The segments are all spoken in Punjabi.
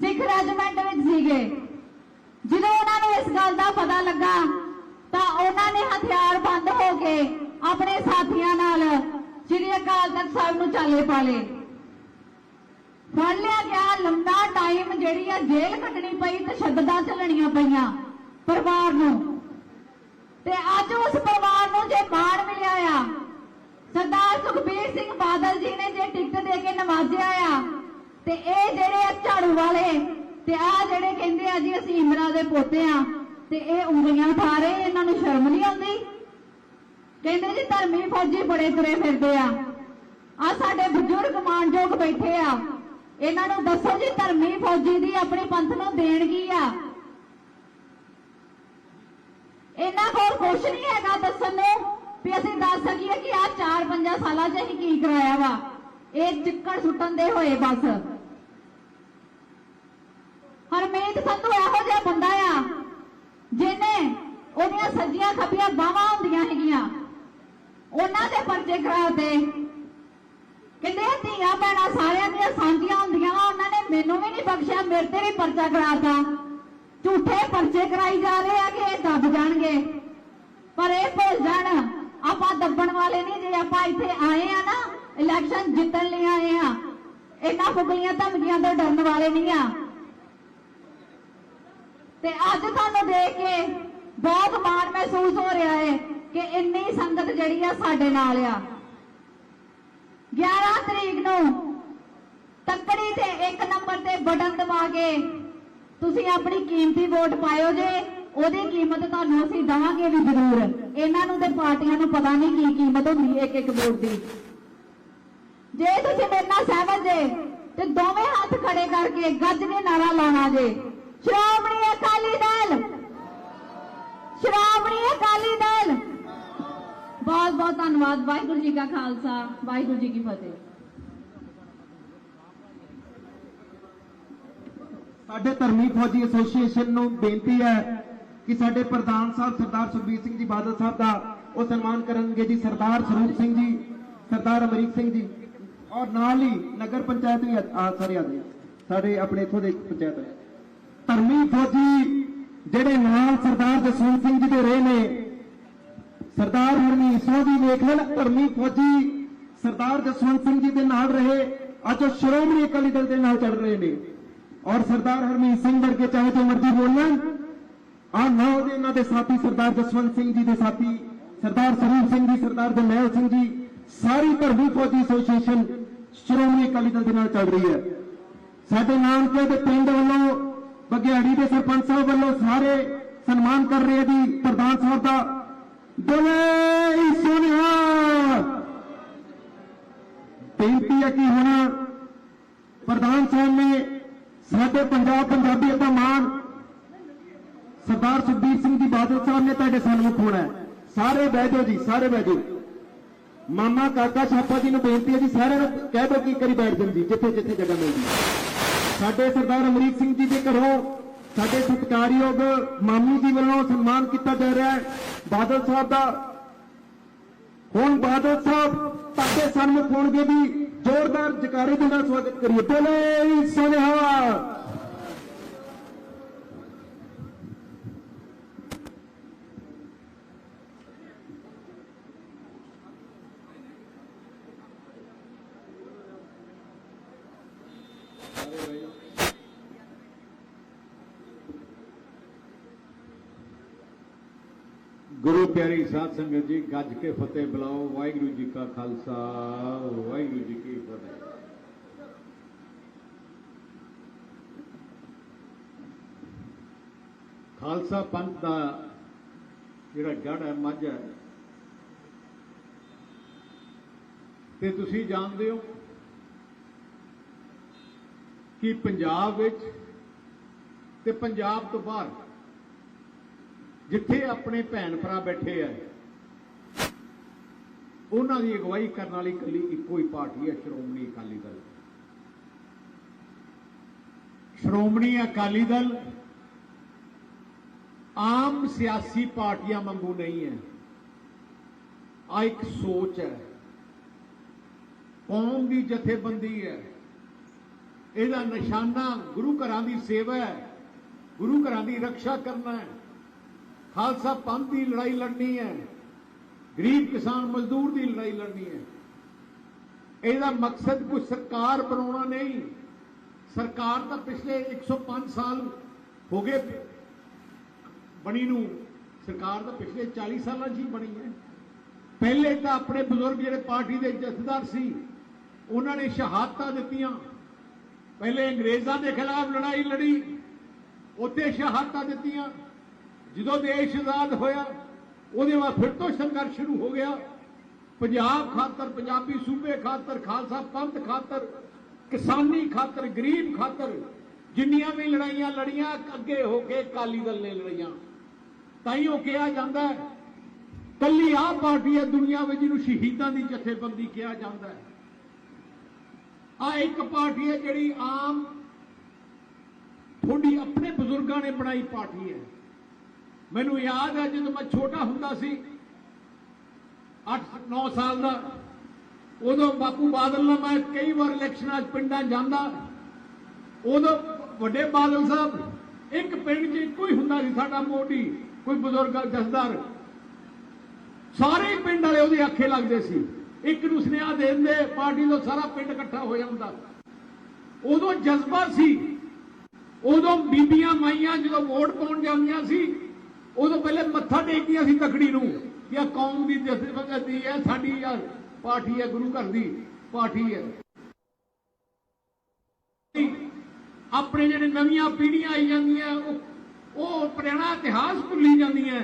ਸਿੱਖ ਰੈਜੀਮੈਂਟ ਵਿੱਚ ਸੀਗੇ। ਜਦੋਂ ਉਹਨਾਂ ਨੂੰ ਇਸ ਗੱਲ ਦਾ ਪਤਾ ਲੱਗਾ, ਤਾਂ ਉਹਨਾਂ ਨੇ ਹਥਿਆਰ ਬੰਦ ਹੋ ਕੇ ਆਪਣੇ ਸਾਥੀਆਂ ਨਾਲ ਸ੍ਰੀ ਅਕਾਲ ਤਖਤ ਸਾਹਿਬ ਨੂੰ ਚਾਲੇ ਪਾ ਲਏ ਫੜ ਲਿਆ ਗਿਆ ਲੰਬਾ ਟਾਈਮ ਜਿਹੜੀ ਆ ਜੇਲ੍ਹ ਕੱਟਣੀ ਪਈ ਤੇ ਸ਼ਬਦਾਂ ਝੱਲਣੀਆਂ ਪਈਆਂ ਪਰਿਵਾਰ ਨੂੰ। ਤੇ ਅੱਜ ਉਸ ਪਰਿਵਾਰ ਨੂੰ ਜੇ ਮਾਣ ਮਿਲਿਆ ਆ, ਸਰਦਾਰ ਸੁਖਬੀਰ ਸਿੰਘ ਬਾਦਲ ਜੀ ਨੇ ਜੇ ਟਿਕਟ ਦੇ ਕੇ ਨਵਾਜਿਆ ਆ ਤੇ ਇਹ ਜਿਹੜੇ ਆ ਝਾੜੂ ਵਾਲੇ ਤੇ ਆ ਜਿਹੜੇ ਕਹਿੰਦੇ ਆ ਜੀ ਅਸੀਂ ਇੰਦਰਾ ਦੇ ਪੋਤੇ ਆ ਤੇ ਇਹ ਉਂਗਲੀਆਂ ਉਠਾ ਰਹੇ, ਇਹਨਾਂ ਨੂੰ ਸ਼ਰਮ ਨਹੀਂ ਆਉਂਦੀ? ਕਹਿੰਦੇ ਜੀ ਧਰਮੀ ਫੌਜੀ ਬੜੇ ਤੁਰੇ ਫਿਰਦੇ ਆ। ਆ ਸਾਡੇ ਬਜ਼ੁਰਗ ਮਾਨਯੋਗ ਬੈਠੇ ਆ। ਇਹਨਾਂ ਨੂੰ ਦੱਸੋ ਜੀ ਧਰਮੀ ਫੌਜੀ ਦੀ ਆਪਣੇ ਪੰਥ ਨੂੰ ਦੇਣ ਕੀ ਆ? ਇਹਨਾਂ ਕੋਲ ਕੁਛ ਨਹੀਂ ਹੈਗਾ ਦੱਸਣ ਨੂੰ ਵੀ ਅਸੀਂ ਦੱਸ ਸਕੀਏ ਕਿ ਆ 4-5 ਸਾਲਾਂ 'ਚ ਅਸੀਂ ਕੀ ਕਰਾਇਆ ਵਾ? ਇਹ ਚਿੱਕੜ ਸੁੱਟਣ ਦੇ ਹੋਏ ਬਸ। ਹਰਮੀਤ ਸੰਧੂ ਇਹੋ ਜਿਹਾ ਬੰਦਾ ਆ, ਜਿਹਨੇ ਉਹਦੀਆਂ ਸੱਜੀਆਂ ਖੱਬੀਆਂ ਬਾਹਾਂ ਹੁੰਦੀਆਂ ਹੈਗੀਆਂ। ਉਹਨਾਂ ਦੇ ਪਰਚੇ ਕਰਾਤੇ ਕਹਿੰਦੇ ਧੀਆਂ ਭੈਣਾਂ ਸਾਰਿਆਂ ਦੀਆਂ ਸਾਂਝੀਆਂ ਹੁੰਦੀਆਂ ਵਾ, ਉਹਨਾਂ ਨੇ ਮੈਨੂੰ ਵੀ ਨਹੀਂ ਬਖਸ਼ਿਆ, ਮੇਰੇ ਤੇ ਵੀ ਪਰਚਾ ਕਰਾਤਾ ਝੂਠੇ ਪਰਚੇ ਕਰਾਈ ਜਾ ਰਹੇ ਆ ਕਿ ਇਹ ਦੱਬ ਜਾਣਗੇ। ਪਰ ਇਹ ਭੁੱਲ ਜਾਣ, ਆਪਾਂ ਦੱਬਣ ਵਾਲੇ ਨਹੀਂ ਜੇ ਆਪਾਂ ਇੱਥੇ ਆਏ ਆ ਨਾ ਇਲੈਕਸ਼ਨ ਜਿੱਤਣ ਲਈ ਆਏ ਆ ਇਹਨਾਂ ਫੁਗਲੀਆਂ ਧਮਕੀਆਂ ਤੋਂ ਡਰਨ ਵਾਲੇ ਨਹੀਂ ਆ। ਤੇ ਅੱਜ ਤੁਹਾਨੂੰ ਦੇਖ ਕੇ ਬਹੁਤ ਮਾਣ ਮਹਿਸੂਸ ਹੋ ਰਿਹਾ ਹੈ ਕਿ ਇੰਨੀ ਸੰਗਤ ਜਿਹੜੀ ਆ ਸਾਡੇ ਨਾਲ ਆ। 11 ਤਰੀਕ ਨੂੰ ਤੱਕੜੀ ਤੇ ਇੱਕ ਨੰਬਰ ਤੇ ਬਟਨ ਦਬਾ ਕੇ ਤੁਸੀਂ ਆਪਣੀ ਕੀਮਤੀ ਵੋਟ ਪਾਇਓ ਜੇ, ਉਹਦੀ ਕੀਮਤ ਤੁਹਾਨੂੰ ਅਸੀਂ ਦਵਾਂਗੇ ਵੀ ਜ਼ਰੂਰ। ਇਹਨਾਂ ਨੂੰ ਤੇ ਪਾਰਟੀਆਂ ਨੂੰ ਪਤਾ ਨਹੀਂ ਕੀ ਕੀਮਤ ਹੁੰਦੀ ਇੱਕ ਇੱਕ ਵੋਟ ਦੀ। ਜੇ ਤੁਸੀਂ ਮੇਰੇ ਨਾਲ ਸਹਿਮਤ ਜੇ ਤੇ ਦੋਵੇਂ ਹੱਥ ਖੜੇ ਕਰਕੇ ਗੱਜ ਕੇ ਨਾਰਾ ਲਾਉਣਾ ਜੇ। ਸ਼੍ਰੋਮਣੀ ਅਕਾਲੀ ਦਲ। ਸ਼੍ਰੋਮਣੀ ਅਕਾਲੀ ਦਲ। ਬਹੁਤ ਬਹੁਤ ਧੰਨਵਾਦ। ਵਾਹਿਗੁਰੂ ਜੀ ਕਾ ਖਾਲਸਾ, ਵਾਹਿਗੁਰੂ ਜੀ ਕੀ ਫਤਿਹ। ਸਾਡੇ ਧਰਮੀ ਫੌਜੀ ਐਸੋਸੀਏਸ਼ਨ ਨੂੰ ਬੇਨਤੀ ਹੈ ਕਿ ਸਾਡੇ ਪ੍ਰਧਾਨ ਸਾਹਿਬ ਸਰਦਾਰ ਸੁਖਬੀਰ ਸਿੰਘ ਜੀ ਬਾਦਲ ਸਾਹਿਬ ਦਾ ਉਹ ਸਨਮਾਨ ਕਰਨਗੇ ਜੀ, ਸਰਦਾਰ ਸਰੂਪ ਸਿੰਘ ਜੀ, ਸਰਦਾਰ ਅਮਰੀਕ ਸਿੰਘ ਜੀ। ਔਰ ਨਾਲ ਹੀ ਨਗਰ ਪੰਚਾਇਤ ਵੀ ਆ ਸਾਰੇ ਆ ਗਏ। ਸਾਡੇ ਆਪਣੇ ਇਥੋਂ ਦੇ ਪੰਚਾਇਤ ਧਰਮੀ ਫੌਜੀ ਜਿਹੜੇ ਨਾਲ ਸਰਦਾਰ ਜਸਵੰਤ ਸਿੰਘ ਜੀ ਦੇ ਰਹੇ ਨੇ, ਸਰਦਾਰ ਹਰਮੀਤ ਸਿੰਘ ਜੀ ਵੇਖ ਲੈਣ, ਧਰਮੀ ਫੌਜੀ ਸਰਦਾਰ ਜਸਵੰਤ ਸਿੰਘ ਜੀ ਦੇ ਨਾਲ ਰਹੇ, ਅੱਜ ਉਹ ਸ਼੍ਰੋਮਣੀ ਅਕਾਲੀ ਦਲ ਦੇ ਨਾਲ ਚੜ ਰਹੇ ਨੇ। ਔਰ ਸਰਦਾਰ ਹਰਮੀਤ ਸਿੰਘ ਵਰਗੇ ਚਾਹੇ ਜੋ ਮਰਜ਼ੀ ਬੋਲਣ ਆ ਨਾ ਉਹਦੇ ਇਹਨਾਂ ਦੇ ਸਾਥੀ ਸਰਦਾਰ ਜਸਵੰਤ ਸਿੰਘ ਜੀ ਦੇ ਸਾਥੀ, ਸਰਦਾਰ ਸਰੂਪ ਸਿੰਘ ਜੀ, ਸਰਦਾਰ ਜਰਨੈਲ ਸਿੰਘ ਜੀ, ਸਾਰੀ ਧਰਮੀ ਫੌਜੀ ਐਸੋਸੀਏਸ਼ਨ ਸ਼੍ਰੋਮਣੀ ਅਕਾਲੀ ਦਲ ਦੇ ਨਾਲ ਚੱਲ ਰਹੀ ਹੈ। ਸਾਡੇ ਨਾਨਕੇ ਦੇ ਪਿੰਡ ਵੱਲੋਂ ਬਗਿਆੜੀ ਦੇ ਸਰਪੰਚ ਸਾਹਿਬ ਵੱਲੋਂ ਸਾਰੇ ਸਨਮਾਨ ਕਰ ਰਹੇ ਆ ਜੀ, ਪ੍ਰਧਾਨ ਸਾਹਿਬ ਦਾ। ਬੋਲੇ ਸੋਨਿਆ! ਬੇਨਤੀ ਹੈ ਕਿ ਹੁਣ ਪ੍ਰਧਾਨ ਸਾਹਿਬ ਨੇ ਸਾਡੇ ਪੰਜਾਬ ਪੰਜਾਬੀਅਤ ਦਾ ਮਾਣ ਸਰਦਾਰ ਸੁਖਬੀਰ ਸਿੰਘ ਜੀ ਬਾਦਲ ਸਾਹਿਬ ਨੇ ਤੁਹਾਡੇ ਸਨਮੁਖ ਹੋਣਾ ਹੈ। ਸਾਰੇ ਬਹਿ ਜਾਓ ਜੀ, ਸਾਰੇ ਬਹਿ ਜਾਓ। ਮਾਮਾ ਕਾਕਾ ਛਾਪਾ ਜੀ ਨੂੰ ਬੇਨਤੀ ਹੈ ਜੀ, ਸਾਰਿਆਂ ਨੂੰ ਕਹਿ ਦਿਓ ਕਿ ਕਰੀ ਬੈਠ ਜਾਣ ਜੀ, ਜਿੱਥੇ ਜਿੱਥੇ ਜਗ੍ਹਾ ਮਿਲਦੀ ਸਾਡੇ ਸਰਦਾਰ ਅਮਰੀਕ ਸਿੰਘ ਜੀ ਦੇ ਘਰੋਂ ਸਾਡੇ ਸਤਿਕਾਰਯੋਗ ਮਾਮੂ ਜੀ ਵੱਲੋਂ ਸਨਮਾਨ ਕੀਤਾ ਜਾ ਰਿਹਾ ਹੈ। ਬਾਦਲ ਸਾਹਿਬ ਦਾ ਹੁਣ ਬਾਦਲ ਸਾਹਿਬ ਤੁਹਾਡੇ ਸਨਮੁਖ ਹੋਣਗੇ ਵੀ ਜ਼ੋਰਦਾਰ ਜਕਾਰੇ ਦੇ ਨਾਲ ਸਵਾਗਤ ਕਰੀਏ। ਬੋਲੇ ਸੋਨਿਹਾ ਗੁਰੂ ਪਿਆਰੀ ਸਾਧ ਸੰਗਤ ਜੀ, ਗੱਜ ਕੇ ਫਤਿਹ ਬੁਲਾਓ, ਵਾਹਿਗੁਰੂ ਜੀ ਕਾ ਖਾਲਸਾ, ਵਾਹਿਗੁਰੂ ਜੀ ਕੀ ਫਤਿਹ। ਖਾਲਸਾ ਪੰਥ ਦਾ ਜਿਹੜਾ ਜੜ ਹੈ, ਮੱਝ ਹੈ, ਤੇ ਤੁਸੀਂ ਜਾਣਦੇ ਹੋ ਕਿ ਪੰਜਾਬ ਵਿੱਚ ਤੇ ਪੰਜਾਬ ਤੋਂ ਬਾਹਰ ਜਿੱਥੇ ਆਪਣੇ ਭੈਣ ਭਰਾ ਬੈਠੇ ਆ, ਉਹਨਾਂ ਦੀ ਅਗਵਾਈ ਕਰਨ ਵਾਲੀ ਇਕੱਲੀ ਇੱਕੋ ਹੀ ਪਾਰਟੀ ਹੈ ਸ਼੍ਰੋਮਣੀ ਅਕਾਲੀ ਦਲ। ਸ਼੍ਰੋਮਣੀ ਅਕਾਲੀ ਦਲ ਆਮ ਸਿਆਸੀ ਪਾਰਟੀਆਂ ਵਾਂਗੂ ਨਹੀਂ ਹੈ। ਆ ਇੱਕ ਸੋਚ ਹੈ। ਕੌਮ ਦੀ ਜਥੇਬੰਦੀ ਹੈ। ਇਹਦਾ ਨਿਸ਼ਾਨਾ ਗੁਰੂ ਘਰਾਂ ਦੀ ਸੇਵਾ ਹੈ। ਗੁਰੂ ਘਰਾਂ ਦੀ ਰੱਖਿਆ ਕਰਨਾ ਹੈ। ਖਾਲਸਾ ਪੰਥ ਦੀ ਲੜਾਈ ਲੜਨੀ ਹੈ। ਗਰੀਬ ਕਿਸਾਨ ਮਜ਼ਦੂਰ ਦੀ ਲੜਾਈ ਲੜਨੀ ਹੈ। ਇਹਦਾ ਮਕਸਦ ਕੋਈ ਸਰਕਾਰ ਬਣਾਉਣਾ ਨਹੀਂ। ਸਰਕਾਰ ਤਾਂ ਪਿਛਲੇ 105 ਸਾਲ ਹੋ ਗਏ ਬਣੀ ਨੂੰ। ਸਰਕਾਰ ਤਾਂ ਪਿਛਲੇ 40 ਸਾਲਾਂ 'ਚ ਹੀ ਬਣੀ ਹੈ। ਪਹਿਲੇ ਤਾਂ ਆਪਣੇ ਬਜ਼ੁਰਗ ਜਿਹੜੇ ਪਾਰਟੀ ਦੇ ਜਥੇਦਾਰ ਸੀ, ਉਹਨਾਂ ਨੇ ਸ਼ਹਾਦਤਾਂ ਦਿੱਤੀਆਂ। ਪਹਿਲੇ ਅੰਗਰੇਜ਼ਾਂ ਦੇ ਖਿਲਾਫ ਲੜਾਈ ਲੜੀ, ਉੱਥੇ ਸ਼ਹਾਦਤਾਂ ਦਿੱਤੀਆਂ। ਜਦੋਂ ਦੇਸ਼ ਆਜ਼ਾਦ ਹੋਇਆ, ਉਹਦੇ ਬਾਅਦ ਫਿਰ ਤੋਂ ਸੰਘਰਸ਼ ਸ਼ੁਰੂ ਹੋ ਗਿਆ। ਪੰਜਾਬ ਖਾਤਰ, ਪੰਜਾਬੀ ਸੂਬੇ ਖਾਤਰ, ਖਾਲਸਾ ਪੰਥ ਖਾਤਰ, ਕਿਸਾਨੀ ਖਾਤਰ, ਗਰੀਬ ਖਾਤਰ, ਜਿੰਨੀਆਂ ਵੀ ਲੜਾਈਆਂ ਲੜੀਆਂ, ਅੱਗੇ ਹੋ ਕੇ ਅਕਾਲੀ ਦਲ ਨੇ ਲੜਾਈਆਂ ਤਾਂ ਹੀ ਉਹ ਕਿਹਾ ਜਾਂਦਾ ਹੈ, ਕੱਲੀ ਆਹ ਪਾਰਟੀ ਹੈ, ਦੁਨੀਆ ਵਿੱਚ ਜਿਹਨੂੰ ਸ਼ਹੀਦਾਂ ਦੀ ਜਥੇਬੰਦੀ ਕਿਹਾ ਜਾਂਦਾ ਹੈ। ਆ ਇੱਕ ਪਾਰਟੀ ਹੈ ਜਿਹੜੀ ਆਮ, ਤੁਹਾਡੀ ਆਪਣੇ ਬਜ਼ੁਰਗਾਂ ਨੇ ਬਣਾਈ ਪਾਰਟੀ ਹੈ। ਮੈਨੂੰ ਯਾਦ ਹੈ ਜਦੋਂ ਮੈਂ ਛੋਟਾ ਹੁੰਦਾ ਸੀ 8-9 ਸਾਲ ਦਾ, ਉਦੋਂ ਬਾਪੂ ਬਾਦਲ ਨਾਲ ਮੈਂ ਕਈ ਵਾਰ ਇਲੈਕਸ਼ਨਾਂ 'ਚ ਪਿੰਡਾਂ ਜਾਂਦਾ। ਉਦੋਂ ਵੱਡੇ ਬਾਦਲ ਸਾਹਿਬ, ਇੱਕ ਪਿੰਡ 'ਚ ਇੱਕੋ ਹੀ ਹੁੰਦਾ ਸੀ ਸਾਡਾ ਮੋਢੀ, ਕੋਈ ਬਜ਼ੁਰਗ ਜਸਦਾਰ ਸਾਰੇ ਪਿੰਡ ਵਾਲੇ ਉਹਦੇ ਅੱਖੇ ਲੱਗਦੇ ਸੀ, ਇੱਕ ਨੂੰ ਸੁਨੇਹਾ ਦੇ ਦਿੰਦੇ, ਪਾਰਟੀ ਤੋਂ ਸਾਰਾ ਪਿੰਡ ਇਕੱਠਾ ਹੋ ਜਾਂਦਾ। ਉਦੋਂ ਜਜ਼ਬਾ ਸੀ, ਉਦੋਂ ਬੀਬੀਆਂ ਮਾਈਆਂ ਜਦੋਂ ਵੋਟ ਪਾਉਣ ਜਾਂਦੀਆਂ ਸੀ ਉਦੋਂ ਪਹਿਲੇ ਮੱਥਾ ਟੇਕਦੀਆਂ ਸੀ ਤਖੜੀ ਨੂੰ ਕਿ ਆ ਕੌਮ ਦੀ ਜਥੇਬੰਦੀ ਹੈ ਸਾਡੀ ਯਾਰ ਪਾਰਟੀ ਹੈ, ਗੁਰੂ ਘਰ ਦੀ ਪਾਰਟੀ ਹੈ। ਆਪਣੇ ਜਿਹੜੇ ਨਵੀਆਂ ਪੀੜ੍ਹੀਆਂ ਆਈ ਜਾਂਦੀਆਂ, ਉਹ ਉਹ ਪੁਰਾਣਾ ਇਤਿਹਾਸ ਭੁੱਲੀ ਜਾਂਦੀਆਂ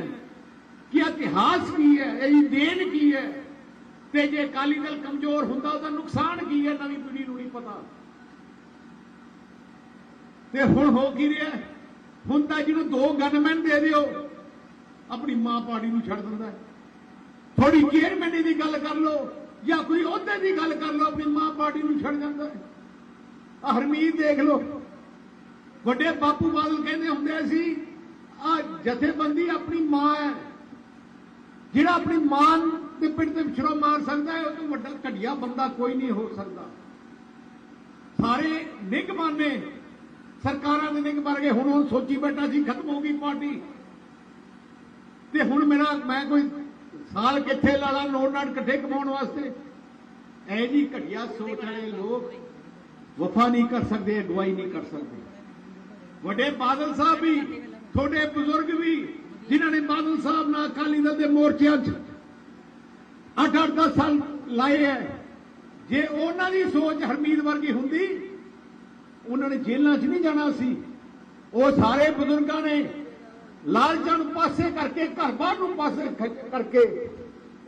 ਕਿ ਇਤਿਹਾਸ ਕੀ ਹੈ ਇਹ ਦੇਣ ਕੀ ਹੈ। ਤੇ ਜੇ ਅਕਾਲੀ ਦਲ ਕਮਜ਼ੋਰ ਹੁੰਦਾ, ਉਹਦਾ ਨੁਕਸਾਨ ਕੀ ਹੈ, ਨਵੀਂ ਪੀੜ੍ਹੀ ਨੂੰ ਨਹੀਂ ਪਤਾ। ਤੇ ਹੁਣ ਹੋ ਕੀ ਰਿਹਾ? ਹੁਣ ਤਾਂ ਜਿਹਨੂੰ ਦੋ ਗਨਮੈਨ ਦੇ ਦਿਓ ਆਪਣੀ ਮਾਂ ਪਾਰਟੀ ਨੂੰ ਛੱਡ ਦਿੰਦਾ ਹੈ। ਥੋੜੀ ਚੇਅਰਮੈਨੀ ਦੀ ਗੱਲ ਕਰ ਲਓ ਜਾਂ ਕੋਈ ਅਹੁਦੇ ਦੀ ਗੱਲ ਕਰ ਲਓ ਆਪਣੀ ਮਾਂ ਪਾਰਟੀ ਨੂੰ ਛੱਡ ਜਾਂਦਾ ਹੈ। ਹਰਮੀਤ ਦੇਖ ਲਓ। ਵੱਡੇ ਬਾਪੂ ਬਾਦਲ ਕਹਿੰਦੇ ਹੁੰਦੇ ਸੀ ਆ ਜਥੇਬੰਦੀ ਆਪਣੀ ਮਾਂ ਹੈ। ਜਿਹੜਾ ਆਪਣੀ ਮਾਂ ਦੇ ਪਿੰਡ ਤੇ ਵਿਛੜੋ ਮਾਰ ਸਕਦਾ ਹੈ ਉਹ ਤੋਂ ਵੱਡਾ ਘਟੀਆ ਬੰਦਾ ਕੋਈ ਨਹੀਂ ਹੋ ਸਕਦਾ। ਸਾਰੇ ਨਿਗਮਾਨੇ ਸਰਕਾਰਾਂ ਦੇ ਨਿਗ ਬਣ ਗਏ ਹੁਣ ਹੁਣ ਸੋਚੀ ਬੈਠਾ ਸੀ ਖਤਮ ਹੋ ਗਈ ਪਾਰਟੀ। ਤੇ ਹੁਣ ਮੇਰਾ ਮੈਂ ਕੋਈ ਸਾਲ ਕਿੱਥੇ ਲਾ ਲਾ ਨੋਟ ਨਾਲ ਇਕੱਠੇ ਕਮਾਉਣ ਵਾਸਤੇ। ਐ ਜੀ ਘਟੀਆ ਸੋਚ ਵਾਲੇ ਲੋਕ ਵਫਾ ਨਹੀਂ ਕਰ ਸਕਦੇ, ਅਗਵਾਈ ਨਹੀਂ ਕਰ ਸਕਦੇ। ਵੱਡੇ ਬਾਦਲ ਸਾਹਿਬ ਵੀ, ਤੁਹਾਡੇ ਬਜ਼ੁਰਗ ਵੀ, ਜਿਨ੍ਹਾਂ ਨੇ ਬਾਦਲ ਸਾਹਿਬ ਨਾਲ ਅਕਾਲੀ ਦਲ ਦੇ ਮੋਰਚਿਆਂ 'ਚ 8-8 10 ਸਾਲ ਲਾਏ ਹੈ ਜੇ ਉਹਨਾਂ ਦੀ ਸੋਚ ਹਰਮੀਤ ਵਰਗੀ ਹੁੰਦੀ, ਉਹਨਾਂ ਨੇ ਜੇਲ੍ਹਾਂ 'ਚ ਨਹੀਂ ਜਾਣਾ ਸੀ। ਉਹ ਸਾਰੇ ਬਜ਼ੁਰਗਾਂ ਨੇ ਲਾਲਚਾਂ ਨੂੰ ਪਾਸੇ ਕਰਕੇ ਘਰ-ਬਾਰ ਨੂੰ ਪਾਸੇ ਕਰਕੇ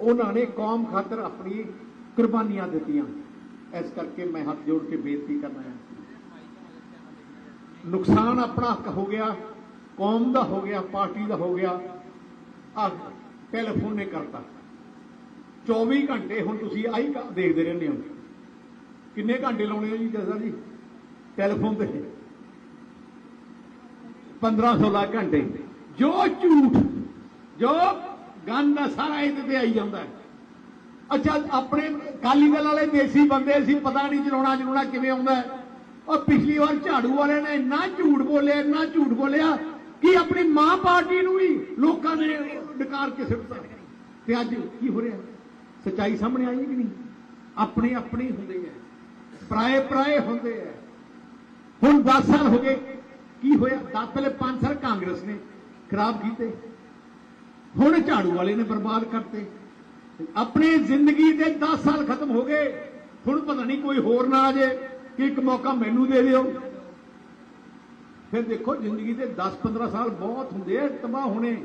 ਉਹਨਾਂ ਨੇ ਕੌਮ ਖਾਤਰ ਆਪਣੀ ਕੁਰਬਾਨੀਆਂ ਦਿੱਤੀਆਂ। ਇਸ ਕਰਕੇ ਮੈਂ ਹੱਥ ਜੋੜ ਕੇ ਬੇਨਤੀ ਕਰਨਾ ਹੈ। ਨੁਕਸਾਨ ਆਪਣਾ ਹੱਕ ਹੋ ਗਿਆ, ਕੌਮ ਦਾ ਹੋ ਗਿਆ, ਪਾਰਟੀ ਦਾ ਹੋ ਗਿਆ। ਆ ਟੈਲੀਫੋਨ ਨੇ ਕਰਤਾ। 24 ਘੰਟੇ ਹੁਣ ਤੁਸੀਂ ਆਈ ਦੇਖਦੇ ਰਹਿੰਦੇ ਹੋ। ਕਿੰਨੇ ਘੰਟੇ ਲਾਉਣੇ ਹੋ ਜੀ ਜਸਾ ਜੀ? ਟੈਲੀਫੋਨ ਤੇ। 15 16 ਘੰਟੇ। ਜੋ ਝੂਠ, ਜੋ ਗੰਦ ਆ ਸਾਰਾ ਇਹਦੇ ਤੇ ਆਈ ਜਾਂਦਾ ਹੈ। ਅੱਛਾ, ਆਪਣੇ ਕਾਲੀ ਦਲ ਵਾਲੇ ਦੇਸੀ ਬੰਦੇ ਸੀ ਪਤਾ ਨਹੀਂ ਚਲਾਉਣਾ ਚਲਾਉਣਾ ਕਿਵੇਂ ਆਉਂਦਾ ਹੈ। ਉਹ ਪਿਛਲੀ ਵਾਰ ਝਾੜੂ ਵਾਲਿਆਂ ਨੇ ਇੰਨਾ ਝੂਠ ਬੋਲਿਆ, ਇੰਨਾ ਝੂਠ ਬੋਲਿਆ ਕਿ ਆਪਣੀ ਮਾਂ ਪਾਰਟੀ ਨੂੰ ਵੀ ਲੋਕਾਂ ਨੇ ਡਕਾਰ ਕੇ ਸਿੱਟਤਾ ਤੇ ਅੱਜ ਕੀ ਹੋ ਰਿਹਾ? ਸਚਾਈ ਸਾਹਮਣੇ ਆਈ ਹੈ ਕਿ ਨਹੀਂ? ਆਪਣੇ ਆਪਣੇ ਹੁੰਦੇ ਆ। ਪਰਾਏ ਪਰਾਏ ਹੁੰਦੇ ਆ। ਹੁਣ 10 ਸਾਲ ਹੋ ਗਏ। ਕੀ ਹੋਇਆ? 10 ਪਹਿਲੇ 5 ਸਾਲ ਕਾਂਗਰਸ ਨੇ ਖਰਾਬ ਕੀਤੇ। ਹੁਣ ਝਾੜੂ ਵਾਲੇ ਨੇ ਬਰਬਾਦ ਕਰਤੇ। ਆਪਣੀ ਜ਼ਿੰਦਗੀ ਦੇ 10 ਸਾਲ ਖਤਮ ਹੋ ਗਏ। ਹੁਣ ਪਤਾ ਨਹੀਂ ਕੋਈ ਹੋਰ ਨਾ ਆ ਜੇ ਕਿ ਇੱਕ ਮੌਕਾ ਮੈਨੂੰ ਦੇ ਦਿਓ। ਫਿਰ ਦੇਖੋ, ਜ਼ਿੰਦਗੀ ਦੇ 10-15 ਸਾਲ ਬਹੁਤ ਹੁੰਦੇ ਆ, ਤਬਾਹ ਹੋਣੇ।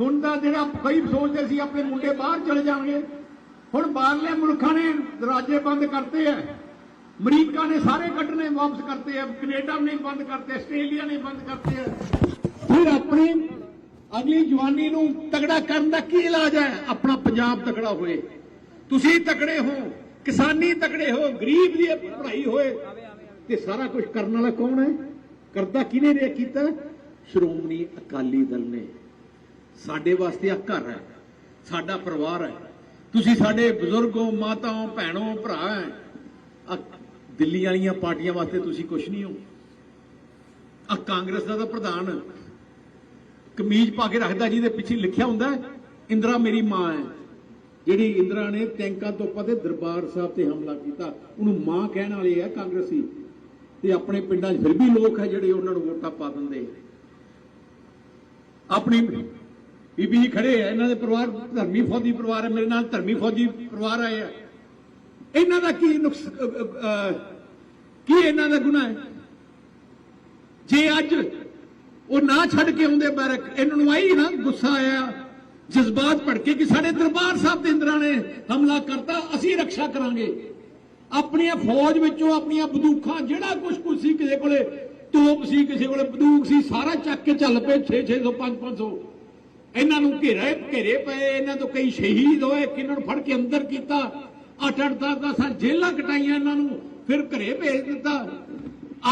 ਹੁਣ ਦਾ ਜਿਹੜਾ ਕਈ ਸੋਚਦੇ ਸੀ, ਆਪਣੇ ਮੁੰਡੇ ਬਾਹਰ ਚਲੇ ਜਾਣਗੇ। ਹੁਣ ਬਾਹਰਲੇ ਮੁਲਕਾਂ ਨੇ ਦਰਵਾਜ਼ੇ ਬੰਦ ਕਰਤੇ ਆ। ਅਮਰੀਕਾ ਨੇ ਸਾਰੇ ਕੱਢਣੇ ਵਾਪਸ ਕਰਤੇ ਆ। ਕੈਨੇਡਾ ਨੇ ਬੰਦ ਕਰਤੇ ਆਸਟ੍ਰੇਲੀਆ ਨੇ ਬੰਦ ਕਰਤੇ ਆ। ਫਿਰ ਆਪਣੀ ਅਗਲੀ ਜਵਾਨੀ ਨੂੰ ਤਗੜਾ ਕਰਨ ਦਾ ਕੀ ਇਲਾਜ ਹੈ? ਆਪਣਾ ਪੰਜਾਬ ਤਗੜਾ ਹੋਏ। ਤੁਸੀਂ ਤਗੜੇ ਹੋ, ਕਿਸਾਨੀ ਤਗੜੇ ਹੋ, ਗਰੀਬ ਦੀ ਪੜ੍ਹਾਈ ਹੋਏ, ਤੇ ਸਾਰਾ ਕੁਝ ਕਰਨ ਵਾਲਾ ਕੌਣ ਹੈ? ਕਰਦਾ ਕਿਹਨੇ ਨੇ ਕੀਤਾ? ਸ਼੍ਰੋਮਣੀ ਅਕਾਲੀ ਦਲ ਨੇ। ਸਾਡੇ ਵਾਸਤੇ ਆ ਘਰ ਹੈ, ਸਾਡਾ ਪਰਿਵਾਰ ਹੈ। ਤੁਸੀਂ ਸਾਡੇ ਬਜ਼ੁਰਗੋ, ਮਾਤਾਓ, ਭੈਣੋ, ਭਰਾ ਹੈ ਦਿੱਲੀ ਵਾਲੀਆਂ ਪਾਰਟੀਆਂ ਵਾਸਤੇ ਤੁਸੀਂ ਕੁਝ ਨਹੀਂ ਹੋ। ਆ ਕਾਂਗਰਸ ਦਾ ਤਾਂ ਪ੍ਰਧਾਨ ਕਮੀਜ਼ ਪਾ ਕੇ ਰੱਖਦਾ ਜਿਹਦੇ ਪਿੱਛੇ ਲਿਖਿਆ ਹੁੰਦਾ ਇੰਦਰਾ ਮੇਰੀ ਮਾਂ ਹੈ। ਜਿਹੜੀ ਇੰਦਰਾ ਨੇ ਟੈਂਕਾਂ ਤੋਂ ਪਤੇ ਦਰਬਾਰ ਸਾਹਿਬ ਤੇ ਹਮਲਾ ਕੀਤਾ, ਉਹਨੂੰ ਮਾਂ ਕਹਿਣ ਵਾਲੇ ਆ ਕਾਂਗਰਸੀ। ਤੇ ਆਪਣੇ ਪਿੰਡਾਂ 'ਚ ਫਿਰ ਵੀ ਲੋਕ ਹੈ ਜਿਹੜੇ ਉਹਨਾਂ ਨੂੰ ਵੋਟਾਂ ਪਾ ਦਿੰਦੇ। ਆਪਣੀ ਬੀਬੀ ਜੀ ਖੜੇ ਆ, ਇਹਨਾਂ ਦੇ ਪਰਿਵਾਰ ਧਰਮੀ ਫੌਜੀ ਪਰਿਵਾਰ ਹੈ, ਮੇਰੇ ਨਾਲ ਧਰਮੀ ਫੌਜੀ ਪਰਿਵਾਰ ਆਏ ਆ। ਇਹਨਾਂ ਦਾ ਕੀ ਨੁਕਸ ਕੀ ਇਹਨਾਂ ਦਾ ਗੁਨਾਹ ਹੈ? ਜੇ ਅੱਜ ਉਹ ਨਾ ਛੱਡ ਕੇ ਆਉਂਦੇ ਬੈਰਕ। ਇਹਨਾਂ ਨੂੰ ਆਈ ਨਾ ਗੁੱਸਾ ਆਇਆ। ਜਜ਼ਬਾਤ ਭੜਕੇ ਕਿ ਸਾਡੇ ਦਰਬਾਰ ਸਾਹਿਬ ਦੇ ਇੰਦਰਾਂ ਨੇ ਹਮਲਾ ਕਰਤਾ, ਅਸੀਂ ਰੱਖਿਆ ਕਰਾਂਗੇ। ਆਪਣੀਆਂ ਫੌਜ ਵਿੱਚੋਂ ਆਪਣੀਆਂ ਬੰਦੂਕਾਂ, ਜਿਹੜਾ ਕੁਝ ਕੁਝ ਸੀ ਕਿਸੇ ਕੋਲੇ, ਤੋਪ ਸੀ ਕਿਸੇ ਕੋਲੇ, ਬੰਦੂਕ ਸੀ, ਸਾਰਾ ਚੱਕ ਕੇ ਚੱਲ ਪਏ 6 600 5 500 ਇਹਨਾਂ ਨੂੰ ਘੇਰੇ ਘੇਰੇ ਪਏ, ਇਹਨਾਂ ਤੋਂ ਕਈ ਸ਼ਹੀਦ ਹੋਏ ਕਿਨਾਂ ਨੂੰ ਫੜ ਕੇ ਅੰਦਰ ਕੀਤਾ। ਅੱਠ ਅੱਠ, ਦਸ ਦਸ ਸਾਲ ਜੇਲਾਂ ਕਟਾਈਆਂ ਇਹਨਾਂ ਨੂੰ, ਫਿਰ ਘਰੇ ਭੇਜ ਦਿੱਤਾ।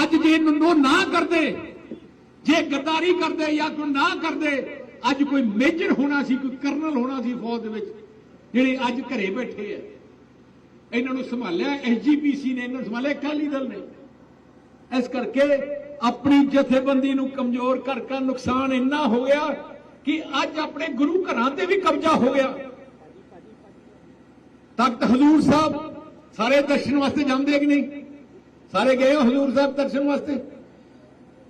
ਅੱਜ ਜੇ ਨੰਦੋ ਨਾ ਕਰਦੇ ਜੇ ਗੱਦਾਰੀ ਕਰਦੇ ਜਾਂ ਕੋਈ ਨਾ ਕਰਦੇ, ਅੱਜ ਕੋਈ ਮੇਜਰ ਹੋਣਾ ਸੀ, ਕੋਈ ਕਰਨਲ ਹੋਣਾ ਸੀ ਫੌਜ ਦੇ ਵਿੱਚ, ਜਿਹੜੇ ਅੱਜ ਘਰੇ ਬੈਠੇ ਆ। ਇਹਨਾਂ ਨੂੰ ਸੰਭਾਲਿਆ ਐਸਜੀਪੀਸੀ ਨੇ ਇਹਨਾਂ ਨੂੰ ਸੰਭਾਲਿਆ, ਅਕਾਲੀ ਦਲ ਨੇ। ਇਸ ਕਰਕੇ ਆਪਣੀ ਜਥੇਬੰਦੀ ਨੂੰ ਕਮਜ਼ੋਰ ਕਰ ਕਰ ਨੁਕਸਾਨ ਇੰਨਾ ਹੋ ਗਿਆ ਕਿ ਅੱਜ ਆਪਣੇ ਗੁਰੂ ਘਰਾਂ ਤੇ ਵੀ ਕਬਜ਼ਾ ਹੋ ਗਿਆ। ਤਖਤ ਹਜ਼ੂਰ ਸਾਹਿਬ ਸਾਰੇ ਦਰਸ਼ਨ ਵਾਸਤੇ ਜਾਂਦੇ ਕਿ ਨਹੀਂ? ਸਾਰੇ ਗਏ ਹੋ ਹਜ਼ੂਰ ਸਾਹਿਬ ਦਰਸ਼ਨ ਵਾਸਤੇ?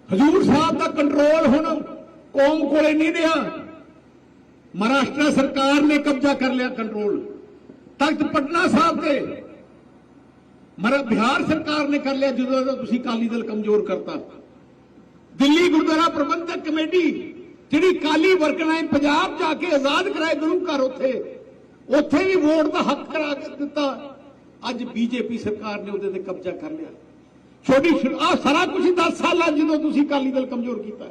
ਹਜ਼ੂਰ ਸਾਹਿਬ ਦਾ ਕੰਟਰੋਲ ਹੁਣ ਕੌਮ ਕੋਲੇ ਨਹੀਂ ਰਿਹਾ। ਮਹਾਰਾਸ਼ਟਰ ਸਰਕਾਰ ਨੇ ਕਬਜ਼ਾ ਕਰ ਲਿਆ ਕੰਟਰੋਲ ਤਖਤ ਪਟਨਾ ਸਾਹਿਬ ਤੇ ਮਰਾ ਬਿਹਾਰ ਸਰਕਾਰ ਨੇ ਕਰ ਲਿਆ ਜਦੋਂ ਦਾ ਤੁਸੀਂ ਕਾਲੀ ਦਲ ਕਮਜ਼ੋਰ ਕਰਤਾ। ਦਿੱਲੀ ਗੁਰਦੁਆਰਾ ਪ੍ਰਬੰਧਕ ਕਮੇਟੀ, ਜਿਹੜੀ ਕਾਲੀ ਵਰਕਰਾਂ ਨੇ ਪੰਜਾਬ ਜਾ ਕੇ ਆਜ਼ਾਦ ਕਰਾਏ ਗੁਰੂ ਘਰ ਉੱਥੇ ਉੱਥੇ ਵੀ ਵੋਟ ਦਾ ਹੱਕ ਕਰਾ ਕੇ ਦਿੱਤਾ। ਅੱਜ ਬੀਜੇਪੀ ਸਰਕਾਰ ਨੇ ਉਹਦੇ ਤੇ ਕਬਜ਼ਾ ਕਰ ਲਿਆ। ਛੋਟੀ ਆ ਸਾਰਾ ਕੁਝ 10 ਸਾਲਾਂ ਜਦੋਂ ਤੁਸੀਂ ਕਾਲੀ ਦਲ ਕਮਜ਼ੋਰ ਕੀਤਾ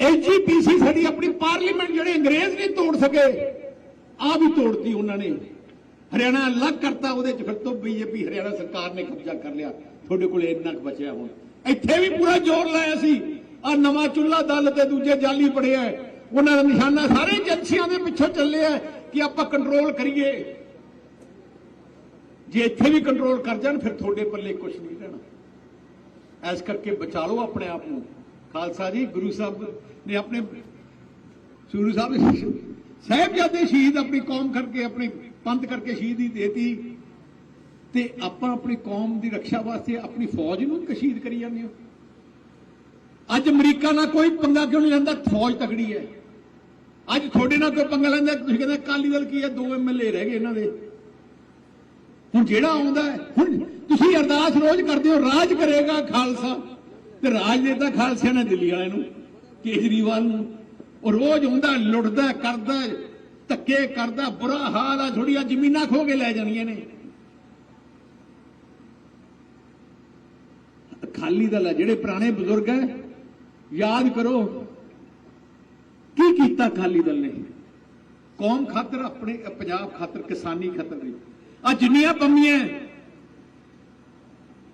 ਐਲਜੀਪੀਸੀ ਸਾਡੀ ਆਪਣੀ ਪਾਰਲੀਮੈਂਟ ਜਿਹੜੇ ਅੰਗਰੇਜ਼ ਨਹੀਂ ਤੋੜ ਸਕੇ ਆ ਵੀ ਤੋੜਤੀ ਉਹਨਾਂ ਨੇ। ਹਰਿਆਣਾ ਅਲੱਗ ਕਰਤਾ, ਉਹਦੇ ਚ ਫਿਰ ਤੋਂ ਬੀਜੇਪੀ ਹਰਿਆਣਾ ਸਰਕਾਰ ਨੇ ਕਬਜ਼ਾ ਕਰ ਲਿਆ। ਤੁਹਾਡੇ ਕੋਲ ਇੰਨਾ ਕੁ ਬਚਿਆ ਹੁਣ। ਇੱਥੇ ਵੀ ਪੂਰਾ ਜ਼ੋਰ ਲਾਇਆ ਸੀ। ਆ ਨਵਾਂ ਚੁੱਲਾ ਦਲ ਤੇ ਦੂਜੇ ਜਾਲੀ ਪੜਿਆ ਉਹਨਾਂ ਦਾ ਨਿਸ਼ਾਨਾ ਸਾਰੇ ਏਜੰਸੀਆਂ ਦੇ ਪਿੱਛੋਂ ਚੱਲਿਆ ਕਿ ਆਪਾਂ ਕੰਟਰੋਲ ਕਰੀਏ। ਜੇ ਇੱਥੇ ਵੀ ਕੰਟਰੋਲ ਕਰ ਜਾਣ, ਫਿਰ ਤੁਹਾਡੇ ਪੱਲੇ ਕੁਝ ਨਹੀਂ ਰਹਿਣਾ। ਐਸ ਕਰਕੇ ਬਚਾ ਲਓ ਆਪਣੇ ਆਪ ਨੂੰ। ਖਾਲਸਾ ਜੀ, ਗੁਰੂ ਸਾਹਿਬ ਨੇ ਆਪਣੇ ਗੁਰੂ ਸਾਹਿਬ ਨੇ ਸਾਹਿਬਜ਼ਾਦੇ ਸ਼ਹੀਦ ਆਪਣੀ ਕੌਮ ਕਰਕੇ, ਆਪਣੀ ਪੰਥ ਕਰਕੇ ਸ਼ਹੀਦੀ ਦੇਤੀ। ਤੇ ਆਪਾਂ ਆਪਣੀ ਕੌਮ ਦੀ ਰੱਖਿਆ ਵਾਸਤੇ ਆਪਣੀ ਫੌਜ ਨੂੰ ਕਸ਼ੀਦ ਕਰੀ ਜਾਂਦੇ ਹਾਂ। ਅੱਜ ਅਮਰੀਕਾ ਨਾਲ ਕੋਈ ਪੰਗਾ ਕਿਉਂ ਨਹੀਂ ਲੈਂਦਾ? ਫੌਜ ਤਕੜੀ ਹੈ। ਅੱਜ ਤੁਹਾਡੇ ਨਾਲ ਕੋਈ ਪੰਗਾ ਲੈਂਦਾ ਤੁਸੀਂ ਕਹਿੰਦੇ ਅਕਾਲੀ ਦਲ ਕੀ ਹੈ? ਦੋ ਐਮਐਲਏ ਰਹਿ ਗਏ ਇਹਨਾਂ ਦੇ। ਹੁਣ ਜਿਹੜਾ ਆਉਂਦਾ ਹੁਣ ਤੁਸੀਂ ਅਰਦਾਸ ਰੋਜ਼ ਕਰਦੇ ਹੋ, ਰਾਜ ਕਰੇਗਾ ਖਾਲਸਾ। ਤੇ ਰਾਜ ਦੇਤਾ ਖਾਲਸੇ ਨੇ ਦਿੱਲੀ ਵਾਲਿਆਂ ਨੂੰ, ਕੇਜਰੀਵਾਲ ਨੂੰ। ਉਹ ਰੋਜ਼ ਹੁੰਦਾ, ਲੁੱਟਦਾ, ਕਰਦਾ, ਧੱਕੇ ਕਰਦਾ, ਬੁਰਾ ਹਾਲ ਆ ਥੋੜੀਆਂ ਜ਼ਮੀਨਾਂ ਖੋ ਕੇ ਲੈ ਜਾਣੀਆਂ ਨੇ। ਅਕਾਲੀ ਦਲ ਆ, ਜਿਹੜੇ ਪੁਰਾਣੇ ਬਜ਼ੁਰਗ ਹੈ, ਯਾਦ ਕਰੋ, ਕੀ ਕੀਤਾ ਅਕਾਲੀ ਦਲ ਨੇ? ਕੌਮ ਖਾਤਰ ਆਪਣੇ, ਪੰਜਾਬ ਖਾਤਰ, ਕਿਸਾਨੀ ਖਾਤਰ ਵੀ ਆ ਜਿੰਨੀਆਂ ਬੰਮੀਆਂ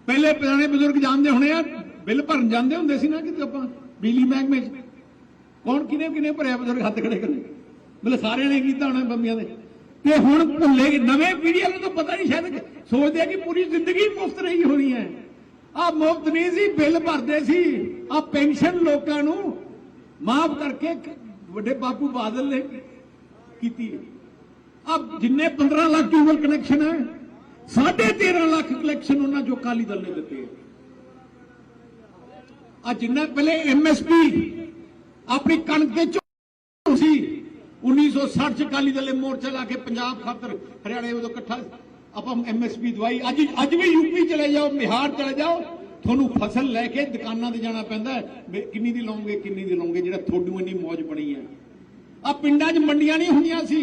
ਪਹਿਲੇ ਪੁਰਾਣੇ ਬਜ਼ੁਰਗ ਜਾਣਦੇ ਹੋਣੇ ਆ ਬਿੱਲ ਭਰਨ ਜਾਂਦੇ ਹੁੰਦੇ ਸੀ ਨਾ ਕਿਤੇ ਆਪਾਂ ਬਿਜਲੀ ਮਹਿਕਮੇ 'ਚ। ਕੌਣ ਕਿਨੇ ਕਿਨੇ ਭਰਿਆ ਬਜ਼ੁਰਗ ਹੱਥ ਖੜੇ ਕਰੇ ਮਤਲਬ ਸਾਰਿਆਂ ਨੇ ਕੀਤਾ ਹੋਣਾ ਬੰਮੀਆਂ ਦੇ। ਤੇ ਹੁਣ ਭੁੱਲੇ ਗਏ, ਨਵੇਂ ਪੀੜ੍ਹੀਆਂ ਨੂੰ ਪਤਾ ਨਹੀਂ ਸ਼ਾਇਦ ਸੋਚਦੇ ਆ ਕਿ ਪੂਰੀ ਜ਼ਿੰਦਗੀ ਮੁਫਤ ਰਹੀ ਹੋਣੀ ਹੈ ਆ ਮੁਫਤ ਨਹੀਂ ਸੀ ਬਿੱਲ ਭਰਦੇ ਸੀ। ਆ ਪੈਨਸ਼ਨ ਲੋਕਾਂ ਨੂੰ ਮਾਫ ਕਰਕੇ ਵੱਡੇ ਬਾਪੂ ਬਾਦਲ ਨੇ ਕੀਤੀ ਆ ਜਿੰਨੇ 15 ਲੱਖ ਟਿਊਬਲ ਕਨੈਕਸ਼ਨ ਹੈ 13.5 ਲੱਖ ਕਨੈਕਸ਼ਨ ਉਹਨਾਂ ਜੋ ਕਾਲੀ ਦਲ ਨੇ ਦਿੱਤੇ ਆ। ਜਿੰਨਾ ਪਹਿਲੇ ਐਮਐਸਪੀ ਆਪਣੀ ਕਣਕ ਦੇ ਝੋਲ ਸੀ 1960 ਚ ਕਾਲੀ ਦਲ ਨੇ ਮੋਰਚਾ ਲਾ ਕੇ ਪੰਜਾਬ ਖਾਤਰ ਹਰਿਆਣੇ ਉਦੋਂ ਇਕੱਠਾ ਆਪਾਂ ਐਮਐਸਪੀ ਦਵਾਈ। ਅੱਜ ਅੱਜ ਵੀ ਯੂਪੀ ਚਲੇ ਜਾਓ, ਬਿਹਾਰ ਚਲੇ ਜਾਓ, ਤੁਹਾਨੂੰ ਫਸਲ ਲੈ ਕੇ ਦੁਕਾਨਾਂ ਤੇ ਜਾਣਾ ਪੈਂਦਾ ਕਿੰਨੀ ਦੀ ਲਾਉਂਗੇ, ਕਿੰਨੀ ਦੀ ਲਾਉਂਗੇ, ਜਿਹੜਾ ਤੁਹਾਨੂੰ ਇੰਨੀ ਮੌਜ ਬਣੀ ਹੈ। ਆ ਪਿੰਡਾਂ 'ਚ ਮੰਡੀਆਂ ਨਹੀਂ ਹੁੰਦੀਆਂ ਸੀ।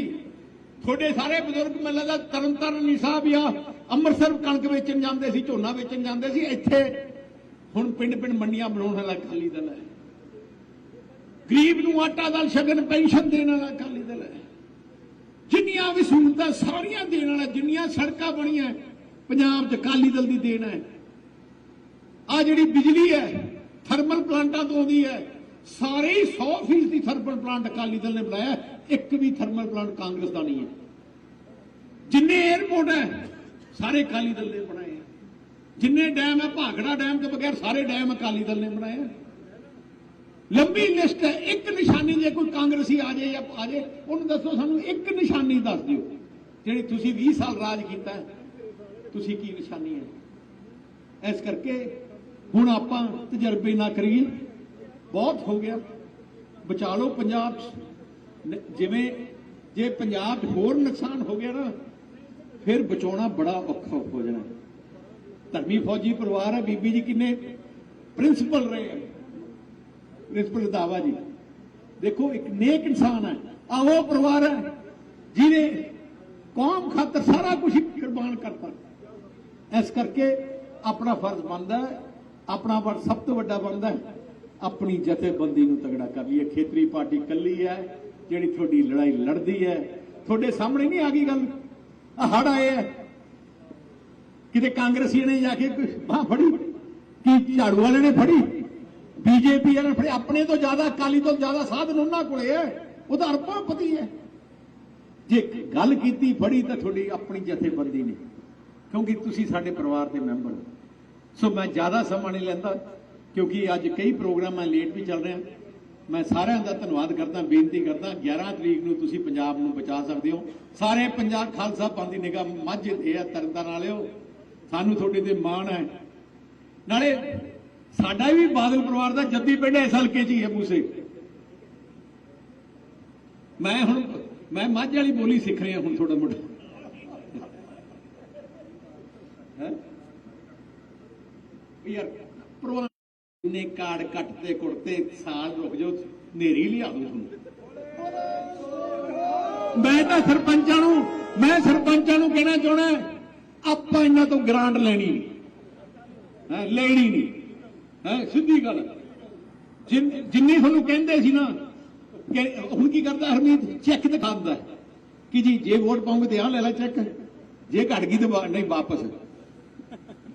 ਤੁਹਾਡੇ ਸਾਰੇ ਬਜ਼ੁਰਗ ਮੈਨੂੰ ਲੱਗਦਾ ਤਰਨਤਾਰਨ ਨਹੀਂ ਸਾਹਿਬ ਜਾਂ ਅੰਮ੍ਰਿਤਸਰ ਕਣਕ ਵੇਚਣ ਜਾਂਦੇ ਸੀ, ਝੋਨਾ ਵੇਚਣ ਜਾਂਦੇ ਸੀ, ਇੱਥੇ ਹੁਣ ਪਿੰਡ ਪਿੰਡ ਮੰਡੀਆਂ ਬਣਾਉਣ ਵਾਲਾ ਅਕਾਲੀ ਦਲ ਹੈ। ਗਰੀਬ ਨੂੰ ਆਟਾ ਦਾਲ ਸ਼ਗਨ ਪੈਨਸ਼ਨ ਦੇਣ ਵਾਲਾ ਅਕਾਲੀ ਦਲ ਹੈ। ਜਿੰਨੀਆਂ ਵੀ ਸਹੂਲਤਾਂ ਸਾਰੀਆਂ ਦੇਣ ਵਾਲਾ, ਜਿੰਨੀਆਂ ਸੜਕਾਂ ਬਣੀਆਂ, ਪੰਜਾਬ 'ਚ ਅਕਾਲੀ ਦਲ ਦੀ ਦੇਣ ਹੈ। ਆ ਜਿਹੜੀ ਬਿਜਲੀ ਹੈ ਥਰਮਲ ਪਲਾਂਟਾਂ ਤੋਂ ਆਉਂਦੀ ਹੈ, ਸਾਰੇ ਹੀ 100% ਦੀ ਥਰਮਲ ਪਲਾਂਟ ਅਕਾਲੀ ਦਲ ਨੇ ਬਣਾਇਆ। ਇੱਕ ਵੀ ਥਰਮਲ ਪਲਾਂਟ ਕਾਂਗਰਸ ਦਾ ਨਹੀਂ ਹੈ। ਜਿੰਨੇ 에어ਪੋਰਟ ਹੈ, ਸਾਰੇ ਅਕਾਲੀ ਦਲ ਨੇ ਬਣਾਏ ਜਿੰਨੇ ਡੈਮ ਹੈ ਭਾਗੜਾ ਡੈਮ ਤੋਂ ਬਗੈਰ ਸਾਰੇ ਡੈਮ ਅਕਾਲੀ ਦਲ ਨੇ ਬਣਾਏ ਆ। ਲੰਬੀ ਲਿਸਟ ਹੈ, ਇੱਕ ਨਿਸ਼ਾਨੀ ਜੇ ਕੋਈ ਕਾਂਗਰਸੀ ਆ ਜਾਏ ਜਾਂ ਆ ਜਾਏ, ਉਹਨੂੰ ਦੱਸੋ ਸਾਨੂੰ, ਇੱਕ ਨਿਸ਼ਾਨੀ ਦੱਸ ਦਿਓ, ਜਿਹੜੀ ਤੁਸੀਂ 20 ਸਾਲ ਰਾਜ ਕੀਤਾ ਤੁਸੀਂ ਕੀ ਨਿਸ਼ਾਨੀ ਹੈ? ਇਸ ਕਰਕੇ ਹੁਣ ਆਪਾਂ ਤਜਰਬੇ ਨਾ ਕਰੀਏ। ਬਹੁਤ ਹੋ ਗਿਆ। ਬਚਾ ਲਓ ਪੰਜਾਬ। 'ਚ। ਜਿਵੇਂ ਜੇ ਪੰਜਾਬ 'ਚ ਹੋਰ ਨੁਕਸਾਨ ਹੋ ਗਿਆ ਨਾ, ਫਿਰ ਬਚਾਉਣਾ ਬੜਾ ਔਖਾ ਹੋ ਜਾਣਾ। ਧਰਮੀ ਫੌਜੀ ਪਰਿਵਾਰ ਹੈ ਬੀਬੀ ਜੀ ਕਿੰਨੇ ਪ੍ਰਿੰਸੀਪਲ ਰਹੇ ਹੈ ਪ੍ਰਿੰਸੀਪਲ ਰੰਧਾਵਾ ਜੀ। ਦੇਖੋ, ਇੱਕ ਨੇਕ ਇਨਸਾਨ ਹੈ ਆ ਉਹ ਪਰਿਵਾਰ ਹੈ ਜਿਹਨੇ ਕੌਮ ਖਾਤਰ ਸਾਰਾ ਕੁਝ ਕੁਰਬਾਨ ਕਰਤਾ। ਇਸ ਕਰਕੇ ਆਪਣਾ ਫਰਜ਼ ਬਣਦਾ ਆਪਣਾ ਫਰਜ਼ ਸਭ ਤੋਂ ਵੱਡਾ ਬਣਦਾ ਆਪਣੀ ਜਥੇਬੰਦੀ ਨੂੰ ਤਗੜਾ ਕਰ ਲਈਏ। ਖੇਤਰੀ ਪਾਰਟੀ ਕੱਲੀ ਹੈ ਜਿਹੜੀ ਤੁਹਾਡੀ ਲੜਾਈ ਲੜਦੀ ਹੈ, ਤੁਹਾਡੇ ਸਾਹਮਣੇ ਨਹੀਂ ਆ ਗਈ ਗੱਲ। ਹੜ ਆਏ ਹੈ ਕਿਤੇ ਕਾਂਗਰਸੀਆਂ ਨੇ ਜਾ ਕੇ ਬਾਹ ਫੜੀ? ਕੀ ਝਾੜੂ ਵਾਲੇ ਨੇ ਫੜੀ? ਬੀਜੇਪੀ ਵਾਲੇ ਨੇ ਫੜੀ? ਆਪਣੇ ਤੋਂ ਜ਼ਿਆਦਾ, ਅਕਾਲੀ ਤੋਂ ਜ਼ਿਆਦਾ ਸਾਧਨ ਉਹਨਾਂ ਕੋਲੇ ਹੈ ਉਹ ਤਾਂ ਅਰਬਾਂ ਪਤੀ ਹੈ ਜੇ ਗੱਲ ਕੀਤੀ, ਫੜੀ ਤਾਂ ਤੁਹਾਡੀ ਆਪਣੀ ਜਥੇਬੰਦੀ ਨਹੀਂ ਕਿਉਂਕਿ ਤੁਸੀਂ ਸਾਡੇ ਪਰਿਵਾਰ ਦੇ ਮੈਂਬਰ ਹੋ। ਸੋ ਮੈਂ ਜ਼ਿਆਦਾ ਸਮਾਂ ਨਹੀਂ ਲੈਂਦਾ, ਕਿਉਂਕਿ ਅੱਜ ਕਈ ਪ੍ਰੋਗਰਾਮਾਂ ਲੇਟ ਵੀ ਚੱਲ ਰਹੇ ਹਨ। ਮੈਂ ਸਾਰਿਆਂ ਦਾ ਧੰਨਵਾਦ ਕਰਦਾ, ਬੇਨਤੀ ਕਰਦਾ 11 ਤਰੀਕ ਨੂੰ ਤੁਸੀਂ ਪੰਜਾਬ ਨੂੰ ਬਚਾ ਸਕਦੇ ਹੋ। ਸਾਰੇ ਪੰਜਾਬ ਖਾਲਸਾ ਪੰਥ ਦੀ ਨਿਗਾਹ ਮੱਝ ਤੇ ਹੈ ਤਰਨਤਾਰਨ ਵਾਲਿਓ। ਸਾਨੂੰ ਤੁਹਾਡੇ ਤੇ ਮਾਣ ਹੈ। ਨਾਲੇ ਸਾਡਾ ਵੀ ਬਾਦਲ ਪਰਿਵਾਰ ਦਾ ਜੱਦੀ ਪਿੰਡ ਇਸ ਹਲਕੇ 'ਚ ਹੀ ਹੈ ਮੂਸੇ। ਮੈਂ ਹੁਣ, ਮੈਂ ਮੱਝ ਵਾਲੀ ਬੋਲੀ ਸਿੱਖ ਰਿਹਾ ਹੁਣ ਥੋੜਾ ਮੋਟਾ। ਹੈ? ਯਾਰ ਨੇ ਕਾਰਡ ਕੱਟਦੇ ਕੁੜਤੇ, ਸਾਲ ਰੁਕ ਜਾਓ ਨੇਰੀ ਲਿਆ ਦੂੰ ਤੁਹਾਨੂੰ। ਮੈਂ ਤਾਂ ਸਰਪੰਚਾਂ ਨੂੰ, ਮੈਂ ਸਰਪੰਚਾਂ ਨੂੰ ਕਹਿਣਾ ਚਾਹਣਾ ਆਪਾਂ ਇਹਨਾਂ ਤੋਂ ਗ੍ਰਾਂਟ ਲੈਣੀ ਹੈ, ਲੈਣੀ ਨਹੀਂ। ਹੈ, ਸਿੱਧੀ ਗੱਲ। ਜਿੰਨੀ ਤੁਹਾਨੂੰ ਕਹਿੰਦੇ ਸੀ ਨਾ, ਕਿ ਹੁਣ ਕੀ ਕਰਦਾ ਹਰਮੀਤ? ਚੈੱਕ ਦਿਖਾਉਂਦਾ ਹੈ ਕਿ ਜੀ, ਜੇ ਵੋਟ ਪਾਉਂਗੇ ਤੇ ਆਹ ਲੈ ਲੈ ਚੈੱਕ। ਜੇ ਘਟ ਗਈ ਤੇ ਨਹੀਂ, ਵਾਪਸ।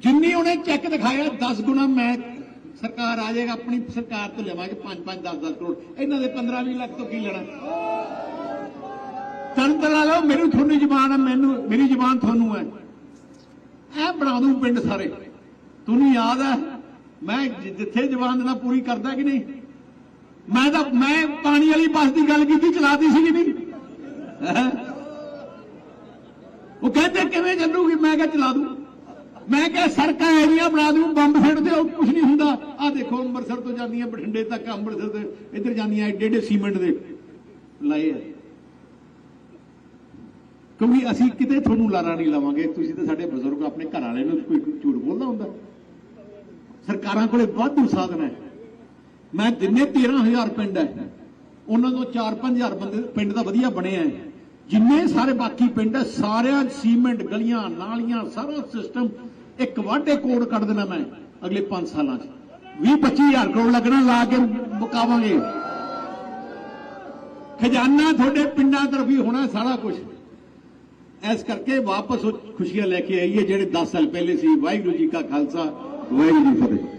ਜਿੰਨੀ ਉਹਨੇ ਚੈੱਕ ਦਿਖਾਇਆ 10 ਗੁਣਾ ਮੈਂ ਸਰਕਾਰ ਆ ਜਾਏਗਾ, ਆਪਣੀ ਸਰਕਾਰ ਤੋਂ ਲਵਾਂਗੇ 5 5 10 10 ਕਰੋੜ। ਇਹਨਾਂ ਦੇ 15 20 ਲੱਖ ਤੋਂ ਕੀ ਲੈਣਾ? ਤਨ ਤਲਾ ਲਓ ਮੈਨੂੰ ਤੁਹਾਨੂੰ ਜ਼ਬਾਨ ਹੈ ਮੈਨੂੰ, ਮੇਰੀ ਜ਼ਬਾਨ ਤੁਹਾਨੂੰ ਹੈ ਇਹ ਬਣਾ ਦੂੰ ਪਿੰਡ ਸਾਰੇ। ਤੁਹਾਨੂੰ ਯਾਦ ਹੈ ਮੈਂ ਜਿੱਥੇ ਜ਼ਬਾਨ ਦੇਣਾ ਪੂਰੀ ਕਰਦਾ ਕਿ ਨਹੀਂ? ਮੈਂ ਤਾਂ, ਮੈਂ ਪਾਣੀ ਵਾਲੀ ਬੱਸ ਦੀ ਗੱਲ ਕੀਤੀ ਚਲਾਦੀ ਸੀ ਕਿ ਨਹੀਂ? ਉਹ ਕਹਿੰਦੇ ਕਿਵੇਂ ਚੱਲੂਗੀ? ਮੈਂ ਕਿਹਾ ਚਲਾ ਦੂੰ ਮੈਂ ਕਿਹਾ ਸੜਕਾਂ ਏਰੀਆ ਬਣਾ ਦੂੰ, ਬੰਬ ਸਿੱਟਦੇ ਉਹ ਕੁਝ ਨਹੀਂ ਹੁੰਦਾ। ਆ ਦੇਖੋ, ਅੰਮ੍ਰਿਤਸਰ ਤੋਂ ਜਾਂਦੀਆਂ ਬਠਿੰਡੇ ਤੱਕ, ਅੰਮ੍ਰਿਤਸਰ ਦੇ, ਇੱਧਰ ਜਾਂਦੀਆਂ ਏਡੇ ਏਡੇ ਸੀਮੈਂਟ ਦੇ ਲਾਏ ਆ। ਕਿਉਂਕਿ ਅਸੀਂ ਕਿਤੇ ਤੁਹਾਨੂੰ ਲਾਰਾ ਨਹੀਂ ਲਾਵਾਂਗੇ, ਤੁਸੀਂ ਤਾਂ ਸਾਡੇ ਬਜ਼ੁਰਗ, ਆਪਣੇ ਘਰ ਵਾਲੇ ਨੂੰ ਕੋਈ ਝੂਠ ਬੋਲਦਾ ਹੁੰਦਾ। ਸਰਕਾਰਾਂ ਕੋਲੇ ਵਾਧੂ ਸਾਧਨ ਹੈ। ਮੈਂ ਦਿਨੇ 13000 ਪਿੰਡ ਹੈ। ਉਹਨਾਂ ਤੋਂ 4-5000 ਬੰਦੇ ਪਿੰਡ ਦਾ ਵਧੀਆ ਬਣਿਆ ਹੈ ਜਿੰਨੇ ਸਾਰੇ ਬਾਕੀ ਪਿੰਡ ਹੈ, ਸਾਰਿਆਂ ਸੀਮੈਂਟ, ਗਲੀਆਂ, ਨਾਲੀਆਂ, ਸਾਰਾ ਸਿਸਟਮ ਇੱਕ ਵਾਢੇ ਕੋੜ ਕੱਢ ਦੇਣਾ ਮੈਂ ਅਗਲੇ 5 ਸਾਲਾਂ 'ਚ। 20-25000 ਕਰੋੜ ਲੱਗਣਾ ਲਾ ਕੇ ਮੁਕਾਵਾਂਗੇ। ਖਜ਼ਾਨਾ ਤੁਹਾਡੇ ਪਿੰਡਾਂ ਤਰਫ ਹੀ ਹੋਣਾ ਸਾਰਾ ਕੁਝ ਇਸ ਕਰਕੇ ਵਾਪਸ ਉਹ ਖੁਸ਼ੀਆਂ ਲੈ ਕੇ ਆਈਏ ਜਿਹੜੇ 10 ਸਾਲ ਪਹਿਲੇ ਸੀ। ਵਾਹਿਗੁਰੂ ਜੀ ਕਾ ਖਾਲਸਾ, ਵਾਹਿਗੁਰੂ ਜੀ ਫਤਿਹ।